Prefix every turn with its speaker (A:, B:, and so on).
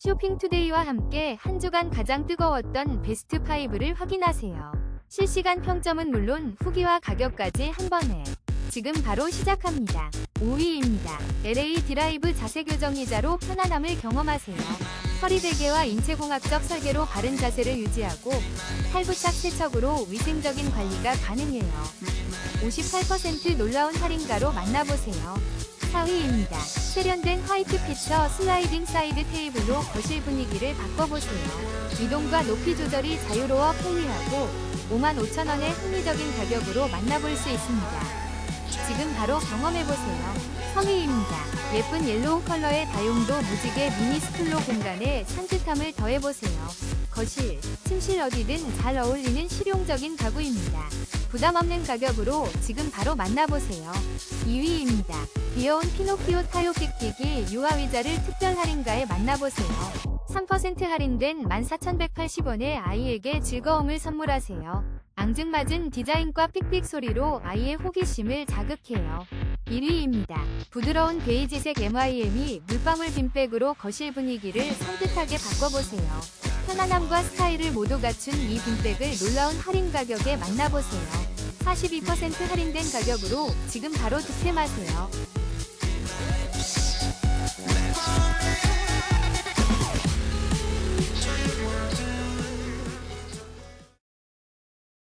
A: 쇼핑투데이와 함께 한 주간 가장 뜨거웠던 베스트 5를 확인하세요. 실시간 평점은 물론 후기와 가격까지 한 번에. 지금 바로 시작합니다. 5위입니다. LA 드라이브 자세 교정 의자로 편안함을 경험하세요. 허리 베개와 인체공학적 설계로 바른 자세를 유지하고 탈부착 세척으로 위생적인 관리가 가능해요. 58% 놀라운 할인가로 만나보세요. 4위입니다. 세련된 화이트 피처 슬라이딩 사이드 테이블로 거실 분위기를 바꿔보세요. 이동과 높이 조절이 자유로워 편리하고 55,000원의 합리적인 가격으로 만나볼 수 있습니다. 지금 바로 경험해보세요. 성의입니다. 예쁜 옐로우 컬러의 다용도 무지개 미니 스툴로 공간에 산뜻함을 더해보세요. 거실, 침실 어디든 잘 어울리는 실용적인 가구입니다. 부담 없는 가격으로 지금 바로 만나보세요. 2위입니다. 귀여운 피노키오 타요 삑삑이 유아 의자를 특별 할인가에 만나보세요. 3% 할인된 14,180원에 아이에게 즐거움을 선물하세요. 앙증맞은 디자인과 삑삑 소리로 아이의 호기심을 자극해요. 1위입니다. 부드러운 베이지색 MIM이 물방울 빈백으로 거실 분위기를 산뜻하게 바꿔보세요. 편안함과 스타일을 모두 갖춘 이 빈백을 놀라운 할인 가격에 만나보세요. 42% 할인된 가격으로 지금 바로 득템하세요.